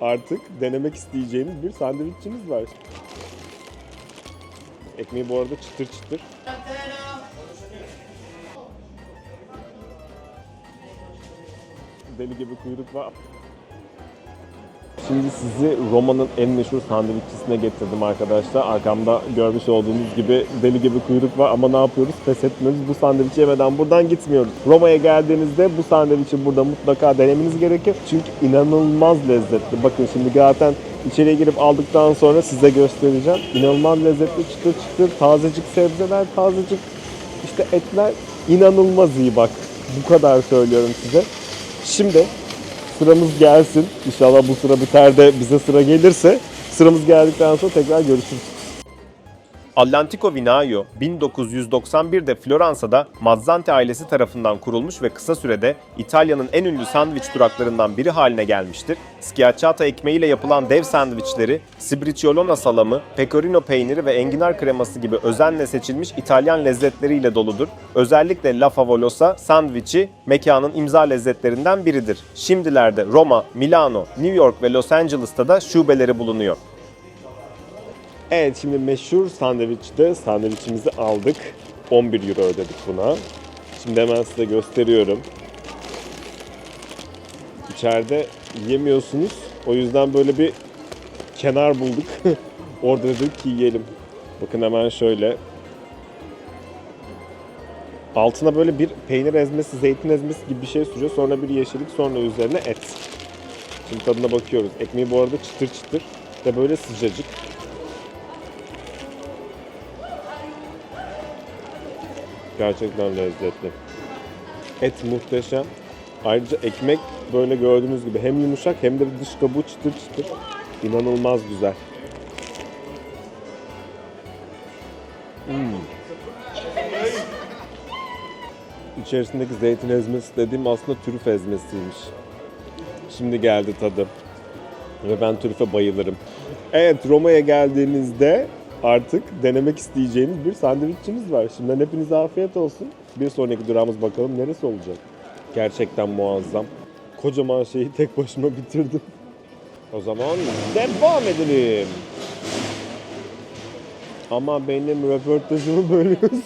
artık denemek isteyeceğiniz bir sandviççimiz var. Ekmeği bu arada çıtır çıtır. Deli gibi kuyruk var. Şimdi sizi Roma'nın en meşhur sandviççisine getirdim arkadaşlar. Arkamda görmüş olduğunuz gibi deli gibi kuyruk var ama ne yapıyoruz? Pes etmiyoruz. Bu sandviçi yemeden buradan gitmiyoruz. Roma'ya geldiğinizde bu sandviçi burada mutlaka denemeniz gerekir. Çünkü inanılmaz lezzetli. Bakın şimdi zaten içeriye girip aldıktan sonra size göstereceğim. İnanılmaz lezzetli, çıtır çıtır, tazecik sebzeler, tazecik işte etler inanılmaz iyi bak. Bu kadar söylüyorum size. Şimdi sıramız gelsin. İnşallah bu sıra biter de bize sıra gelirse sıramız geldikten sonra tekrar görüşürüz. Atlantico Vinaio 1991'de Floransa'da Mazzanti ailesi tarafından kurulmuş ve kısa sürede İtalya'nın en ünlü sandviç duraklarından biri haline gelmiştir. Schiacciata ekmeğiyle yapılan dev sandviçleri, Sbriciolona salamı, pecorino peyniri ve enginar kreması gibi özenle seçilmiş İtalyan lezzetleriyle doludur. Özellikle La Favolosa sandviçi mekanın imza lezzetlerinden biridir. Şimdilerde Roma, Milano, New York ve Los Angeles'ta da şubeleri bulunuyor. Evet şimdi meşhur sandviçte sandviçimizi aldık. 11 euro ödedik buna. Şimdi hemen size gösteriyorum. İçeride yemiyorsunuz. O yüzden böyle bir kenar bulduk. Orada dedik ki yiyelim. Bakın hemen şöyle. Altına böyle bir peynir ezmesi, zeytin ezmesi gibi bir şey sürüyor. Sonra bir yeşillik, sonra üzerine et. Şimdi tadına bakıyoruz. Ekmeği bu arada çıtır çıtır ve böyle sıcacık. Gerçekten lezzetli. Et muhteşem. Ayrıca ekmek böyle gördüğünüz gibi hem yumuşak hem de dış kabuğu çıtır çıtır. İnanılmaz güzel. Hmm. İçerisindeki zeytin ezmesi dediğim aslında trüf ezmesiymiş. Şimdi geldi tadı. Ve ben trüfe bayılırım. Evet Roma'ya geldiğinizde artık denemek isteyeceğiniz bir sandviççimiz var. Şimdiden hepinize afiyet olsun. Bir sonraki durağımız bakalım neresi olacak. Gerçekten muazzam. Kocaman şeyi tek başıma bitirdim. O zaman devam edelim. Ama benim röportajımı bölüyorsunuz.